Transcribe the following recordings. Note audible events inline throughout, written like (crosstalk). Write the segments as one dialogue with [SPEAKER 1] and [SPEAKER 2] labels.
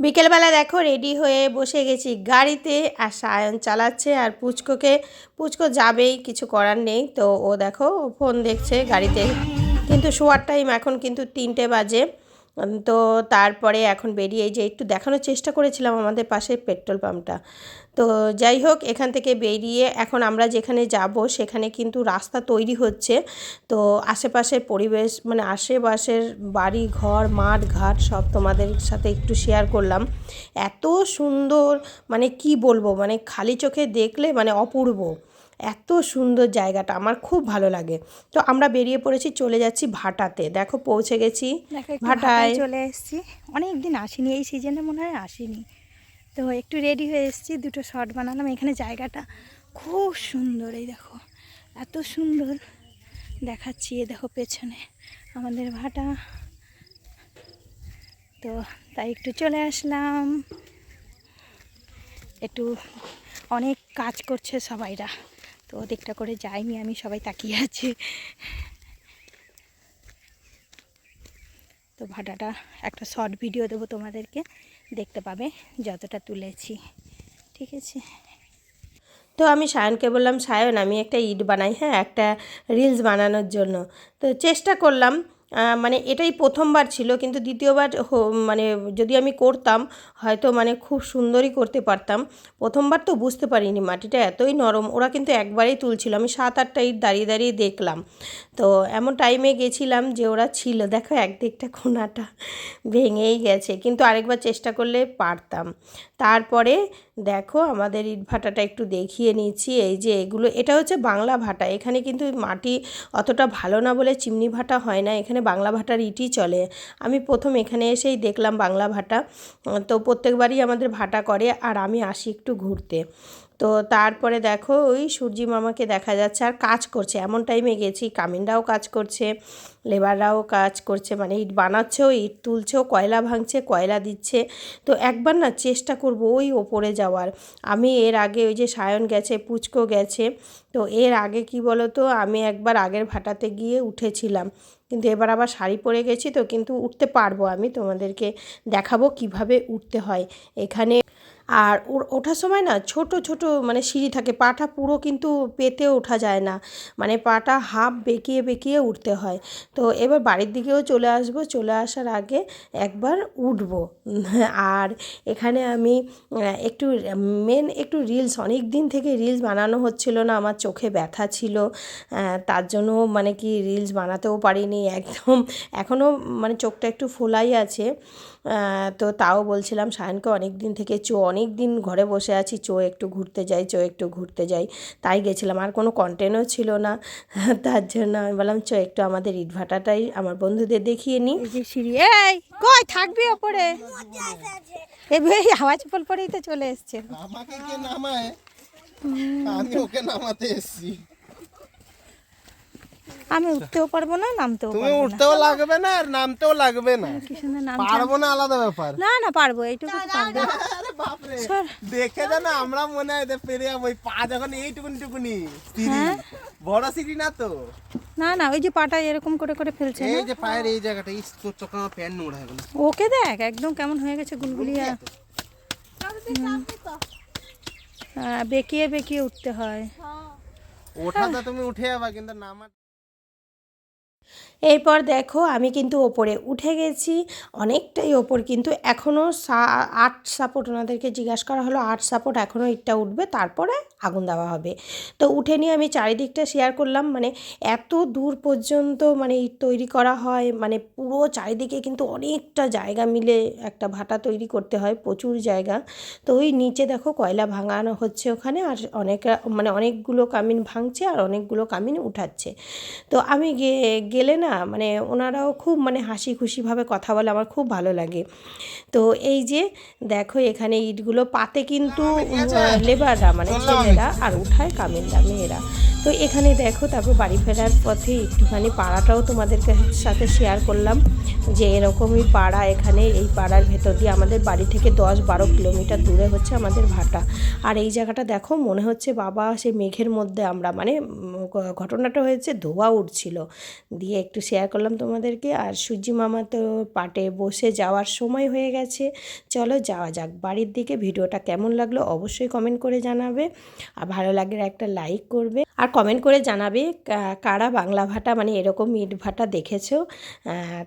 [SPEAKER 1] বিকেলবেলা দেখো রেডি হয়ে বসে গেছি গাড়িতে, আর সায়ন চালাচ্ছে, আর পুচকোকে, পুচকো যাবেই, কিছু করার নেই। তো ও দেখো ফোন দেখছে গাড়িতে। কিন্তু শোয়ার টাইম এখন কিন্তু তিনটে বাজে। তো তারপরে এখন বেরিয়ে যে একটু দেখানোর চেষ্টা করেছিলাম আমাদের পাশে পেট্রোল পাম্পটা। তো যাই হোক, এখান থেকে বেরিয়ে এখন আমরা যেখানে যাব সেখানে কিন্তু রাস্তা তৈরি হচ্ছে। তো আশেপাশের পরিবেশ মানে আশেপাশের বাড়ি, ঘর, মাঠ, ঘাট সব তোমাদের সাথে একটু শেয়ার করলাম। এত সুন্দর মানে কি বলব মানে খালি চোখে দেখলে মানে অপূর্ব। এত সুন্দর জায়গাটা আমার খুব ভালো লাগে। তো আমরা বেরিয়ে পড়েছি চলে যাচ্ছি ভাটাতে। দেখো পৌঁছে গেছি ভাটায়।
[SPEAKER 2] চলে এসেছি। অনেক দিন আসিনি এই সিজনে মনে হয় আসিনি। তো একটু রেডি হয়ে এসেছি দুটো শর্ট বানালাম। এখানে জায়গাটা খুব সুন্দর এই দেখো। এত সুন্দর। দেখাচ্ছি এ দেখো পেছনে আমাদের ভাটা। তো তাই একটু চলে আসলাম। একটু অনেক কাজ করছে সবাইরা। তো ওদিকটা করে যাইনি, আমি সবাই তাকিয়ে আছি। তো ভাটাটা একটা শর্ট ভিডিও দেবো তোমাদেরকে, দেখতে পাবে যতটা তুলেছি, ঠিক আছে?
[SPEAKER 1] তো আমি সায়নকে বললাম, সায়ন, আমি একটা ইট বানাই হ্যাঁ একটা রিলস বানানোর জন্য। তো চেষ্টা করলাম মানে এটাই প্রথমবার ছিল, কিন্তু দ্বিতীয়বার মানে যদি আমি করতাম, হয়তো মানে খুব সুন্দরই করতে পারতাম। প্রথমবার তো বুঝতে পারিনি, মাটিটা এতই নরম, ওরা কিন্তু একবারেই তুলছিল। আমি সাত আটটা ইট দাঁড়িয়ে দাঁড়িয়ে দেখলাম। তো এমন টাইমে গেছিলাম যে ওরা ছিল, দেখো একদিকটা কোনাটা ভেঙেই গেছে, কিন্তু আরেকবার চেষ্টা করলে পারতাম। তারপরে দেখো আমাদের ইট ভাটাটা একটু দেখিয়ে নিচ্ছি। এই যে এগুলো, এটা হচ্ছে বাংলা ভাটা। এখানে কিন্তু মাটি অতটা ভালো না বলে চিমনি ভাটা হয় না। এখানে বাংলা ভাটার ইটই চলে। আমি প্রথম এখানে এসেই দেখলাম বাংলা ভাটা। তো প্রত্যেকবারই আমাদের ভাটা করে। আর আমি আসি একটু ঘুরতে। তো তারপরে দেখো, ওই সূর্যি মামাকে দেখা যাচ্ছে আর কাজ করছে। এমন টাইমে গেছি কামিনরাও কাজ করছে লেবাররাও কাজ করছে মানে ইট বানাচ্ছেও ইট তুলছেও কয়লা ভাঙছে, কয়লা দিচ্ছে। তো একবার না চেষ্টা করব ওই ওপরে যাওয়ার। আমি এর আগে ওই যে সায়ন গেছে, পুচকো গেছে, তো এর আগে কি বলো তো আমি একবার আগের ভাটাতে গিয়ে উঠেছিলাম। কিন্তু এবার আবার শাড়ি পরে গেছি তো, কিন্তু উঠতে পারব আমি, তোমাদেরকে দেখাবো কীভাবে উঠতে হয় এখানে। আর ওঠার সময় না ছোট ছোট মানে সিঁড়ি থাকে, পাটা পুরো কিন্তু পেতে ওঠা যায় না মানে পাটা হাফ বেঁকিয়ে বেঁকিয়ে উঠতে হয়। তো এবার বাড়ির দিকেও চলে আসব, চলে আসার আগে একবার উঠব। আর এখানে আমি একটু মেন একটু রিলস অনেক দিন থেকে রিলস বানানো হচ্ছিল না, আমার চোখে ব্যথা ছিল তার জন্য মানে কি রিলস বানাতেও পারিনি একদম (laughs) এখনও মানে চোখটা একটু ফোলাই আছে। তো তাও বলছিলাম সায়নকে অনেক দিন থেকে চো অনেক দিন ঘরে বসে আছি চো একটু ঘুরতে যাই চো একটু ঘুরতে যাই। তাই গেছিলাম আর কোনো কন্টেন্টও ছিল না। (laughs) তার জন্য আমি বললাম চো একটু আমাদের ইটভাটাটাই আমার বন্ধুদের দেখিয়ে নিই
[SPEAKER 2] এই যে সিঁড়ি এই কই থাকবি ওপরে? এই বে- এই আওয়াজ পল পরেই তো চলে এসছে।
[SPEAKER 3] আমাকে কে নামায়? আমি ওকে নামাতে এসেছি।
[SPEAKER 2] আমি উঠতেও পারব না নামতেও
[SPEAKER 3] তুমি উঠতেও লাগবে না আর নামতেও লাগবে না।
[SPEAKER 2] কি সুন্দর নাম
[SPEAKER 3] পারব না আলাদা ব্যাপার।
[SPEAKER 2] না না পারব এইটুকু পারব।
[SPEAKER 3] দেখে যা না আমরা মনে হয় যে পেরে যাব ওই পা যখন এইটুকুনি টুকুনি
[SPEAKER 2] হ্যাঁ?
[SPEAKER 3] বড় সিঁড়ি না তো?
[SPEAKER 2] না না ওই যে পাটা এরকম করে করে ফেলছে
[SPEAKER 3] এই যে পায়ের এই জায়গাটা এই তোর চোখ আমার প্যান্ট নোংরা হয়ে
[SPEAKER 2] ওকে দেখ একদম কেমন হয়ে গেছে গুলগুলিয়া হ্যাঁ, বেঁকিয়ে বেঁকিয়ে উঠতে হয়।
[SPEAKER 3] ওঠাটা তুমি উঠে যাবা কিন্তু নামা
[SPEAKER 1] এরপর দেখো আমি কিন্তু ওপরে উঠে গেছি, অনেকটাই ওপর কিন্তু এখনও আট সাপোর্ট ওনাদেরকে জিজ্ঞাসা করা হলো, আট সাপোর্ট এখনও ইটটা উঠবে, তারপরে আগুন দেওয়া হবে। তো উঠে নিয়ে আমি চারিদিকটা শেয়ার করলাম মানে এত দূর পর্যন্ত মানে ইট তৈরি করা হয় মানে পুরো চারিদিকে কিন্তু অনেকটা জায়গা মিলে একটা ভাটা তৈরি করতে হয়, প্রচুর জায়গা। তো ওই নিচে দেখো কয়লা ভাঙানো হচ্ছে ওখানে, আর অনেক মানে অনেকগুলো কামিন ভাঙছে আর অনেকগুলো কামিন উঠাচ্ছে। তো আমি গে- গেলে না মানে ওনারাও খুব মানে হাসি খুশিভাবে কথা বলে আমার খুব ভালো লাগে। তো এই যে দেখো এখানে ইটগুলো পাতে কিন্তু লেবাররা মানে ছেলেরা আর উঠায় কামিনরা মেয়েরা। তো এখানে দেখো, তারপর বাড়ি ফেরার পথে একটুখানি পাড়াটাও তোমাদের সাথে শেয়ার করলাম যে এরকমই পাড়া এখানে, এই পাড়ার ভেতর দিয়ে আমাদের বাড়ি থেকে দশ বারো কিলোমিটার দূরে হচ্ছে আমাদের ভাটা। আর এই জায়গাটা দেখো, মনে হচ্ছে বাবা সে মেঘের মধ্যে আমরা মানে ঘটনাটা হয়েছে, ধোয়া উঠছিল। দিয়ে একটু শেয়ার করলাম তোমাদেরকে। আর সূর্যি মামা তো পাটে বসে যাওয়ার সময় হয়ে গেছে। চলো যাওয়া যাক, বাড়ির দিকে ভিডিওটা কেমন লাগল অবশ্যই কমেন্ট করে জানাবে। আর ভালো লাগলে একটা লাইক করবে। আর কমেন্ট করে জানাবে কারা বাংলা ভাটা মানে এরকম ইট ভাটা দেখেছ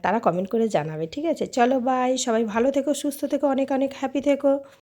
[SPEAKER 1] তারা কমেন্ট করে জানাবে, ঠিক আছে? চলো বাই সবাই ভালো থেকো, সুস্থ থেকো, অনেক অনেক হ্যাপি থেকো।